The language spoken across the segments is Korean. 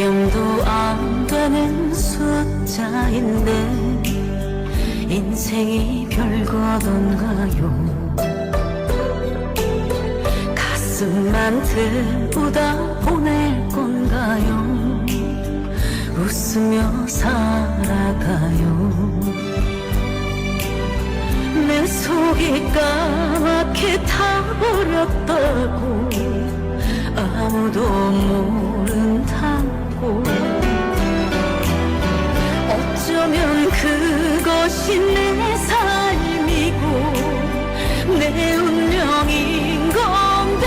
숫자는 숫자인데 인생이 별거던가요. 가슴만 태우다 보낼 건가요? 웃으며 살아가요. 내 속이 까맣게 타버렸다고 아무도 모른 그것이 내 삶이고 내 운명인 건데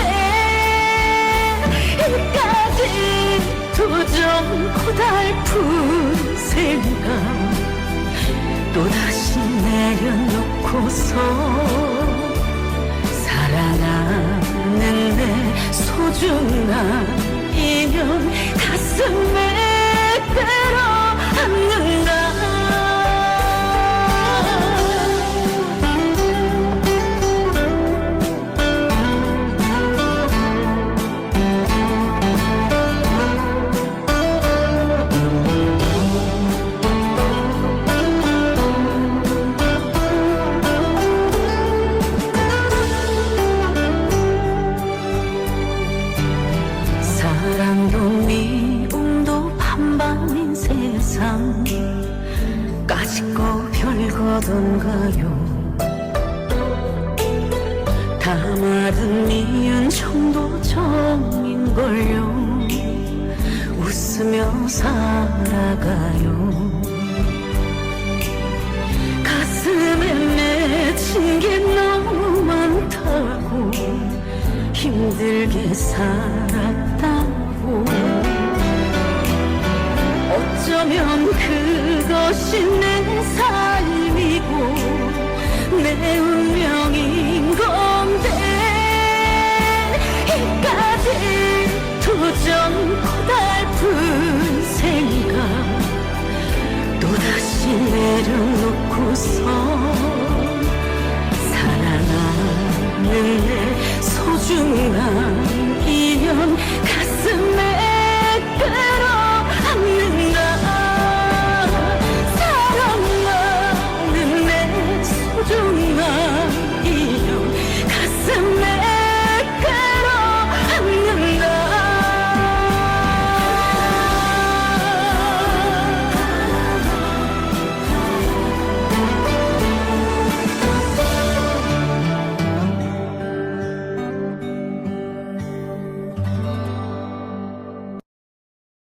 이까지 도전 고달픈 생각 또다시 내려놓고서 사랑하는 내 소중한 인연 가슴에 별거던가요? 다 마른 미운 정도 정인걸요. 웃으며 살아가요. 가슴에 맺힌 게 너무 많다고 힘들게 살았 이까지 도전 고달픈 생각 또다시 내려놓고서 사랑하는 내 소중한